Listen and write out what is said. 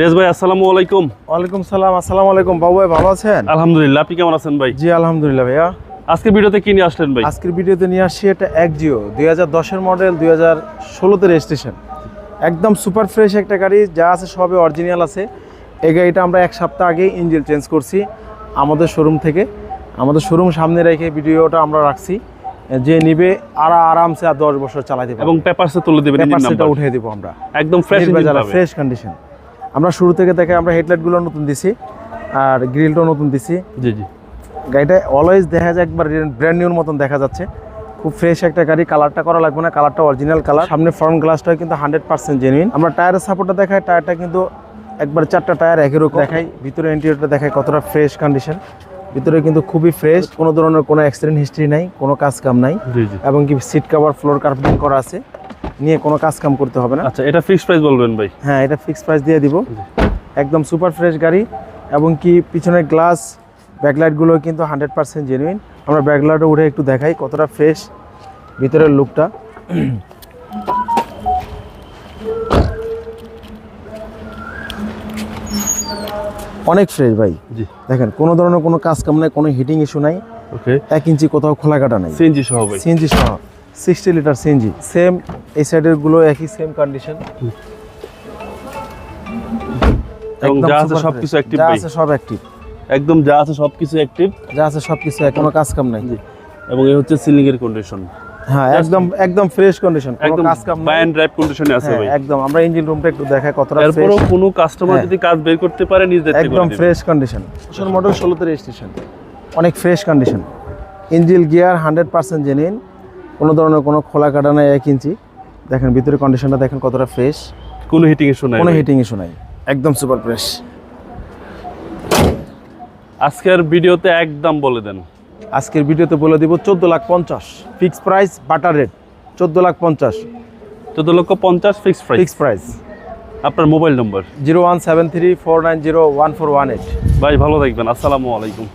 Raise ভাই আসসালামু আলাইকুম। ওয়ালাইকুম সালাম আসসালামু আলাইকুম। বাবু ভাই ভালো আছেন? আলহামদুলিল্লাহ আপনি কেমন আছেন ভাই? জি আলহামদুলিল্লাহ ভাইয়া। আজকে ভিডিওতে কি নিয়ে আসলেন ভাই? আজকের ভিডিওতে নিয়ে আসছি এটা এক জিও দুই হাজার দশের মডেল দুই হাজার ষোলোতে রেজিস্ট্রেশন একদম সুপার ফ্রেশ একটা গাড়ি যা আছে সবই অরিজিনাল আছে। এই গাড়িটা আমরা এক সপ্তাহ আগেই ইঞ্জিন চেঞ্জ করছি আমাদের শোরুম থেকে। আমাদের শোরুম সামনে রেখে ভিডিওটা আমরা রাখছি। যে নিবে আর আরামসে আর দশ বছর চালাতে পারবে। এবং পেপারসে তুলে ইঞ্জিন পেপারসটা উঠিয়ে দিব আমরা। একদম ফ্রেশ ফ্রেশ কন্ডিশন আমরা শুরু থেকে দেখে আমরা হেডলাইটগুলো নতুন দিছি আর গ্রিলটাও নতুন দিছি। জি জি। গাড়িটা অলওয়েজ দেখা যায় একবার ব্র্যান্ড নিউর মতন দেখা যাচ্ছে। খুব ফ্রেশ একটা গাড়ি কালারটা করা লাগবে না কালারটা অরিজিনাল কালার সামনে ফ্রন্ট গ্লাসটা কিন্তু হান্ড্রেড পার্সেন্ট জেনুইন আমরা টায়ারের সাপোর্টটা দেখাই টায়ারটা কিন্তু একবার চারটা টায়ার একই রকম দেখাই। ভিতরে ইন্টেরিয়রটা দেখাই কতটা ফ্রেশ কন্ডিশন ভিতরে কিন্তু খুবই ফ্রেশ কোনো ধরনের কোনো অ্যাক্সিডেন্ট হিস্ট্রি নাই কোনো কাজ কাম নাই। এবং কি সিট কাভার ফ্লোর কার্পেটিং করা আছে। নিয়ে কোনো কাজ কাম করতে হবে না। আচ্ছা এটা ফিক্সড প্রাইস বলবেন ভাই? হ্যাঁ এটা ফিক্সড প্রাইস দিয়ে দিব। একদম সুপার ফ্রেশ গাড়ি এবং কি পিছনের গ্লাস ব্যাকলাইটগুলো কিন্তু হান্ড্রেড পার্সেন্ট জেনুইন আমরা ব্যাকলাইটে উঠে একটু দেখাই কতটা ফ্রেশ ভিতরের লুকটা অনেক ফ্রেশ ভাই। জি। দেখেন কোনো ধরনের কোনো কাজ কাম নাই কোনো হিটিং ইস্যু নাই। ওকে এক ইঞ্চি কোথাও খোলা কাটা নাই। সিএনজি সহ সিএনজি সহ। Sixty litre CNG. সেম এই সাইডেরগুলো একই সেম কন্ডিশন এবং যা আছে সবকিছু অ্যাক্টিভ যা আছে সব অ্যাক্টিভ একদম যা আছে সবকিছু অ্যাক্টিভ যা আছে সবকিছু কোনো কাজ কাম নাই। এবং এই হচ্ছে সিলিং এর কন্ডিশন হ্যাঁ একদম একদম ফ্রেশ কন্ডিশন কোনো একদম কাজ কাম বাই ড্রাইভ কন্ডিশনে আছে হ্যাঁ, ভাই। একদম আমরা ইঞ্জিন রুমটা একটু দেখাই কতটা এরপরও কোনো কাস্টমার হ্যাঁ। যদি কাজ বের করতে পারে নিজ দায়িত্বে একদম ফ্রেশ কন্ডিশন মডেল ষোলোতে রেজিস্ট্রেশন অনেক fresh condition engine gear hundred percent genuine কোনো ধরনের কোনো খোলা কাটা নাই এক ইঞ্চি। দেখেন ভিতরে কন্ডিশনটা দেখেন কতটা ফ্রেশ কোনো হিটিং ইস্যু নাই কোনো হিটিং ইস্যু নাই। একদম সুপার ফ্রেশ আজকের ভিডিওতে একদম বলে দেন। আজকের ভিডিওতে বলে দিব চোদ্দ লাখ পঞ্চাশ। ফিক্স প্রাইস বাটার রেট চোদ্দ লাখ পঞ্চাশ। চোদ্দ লক্ষ পঞ্চাশ ফিক্স প্রাইস ফিক্স প্রাইস আপনার mobile number zero one seven three four nine zero one four one eight. ভাই ভালো থাকবেন। আসসালামু আলাইকুম।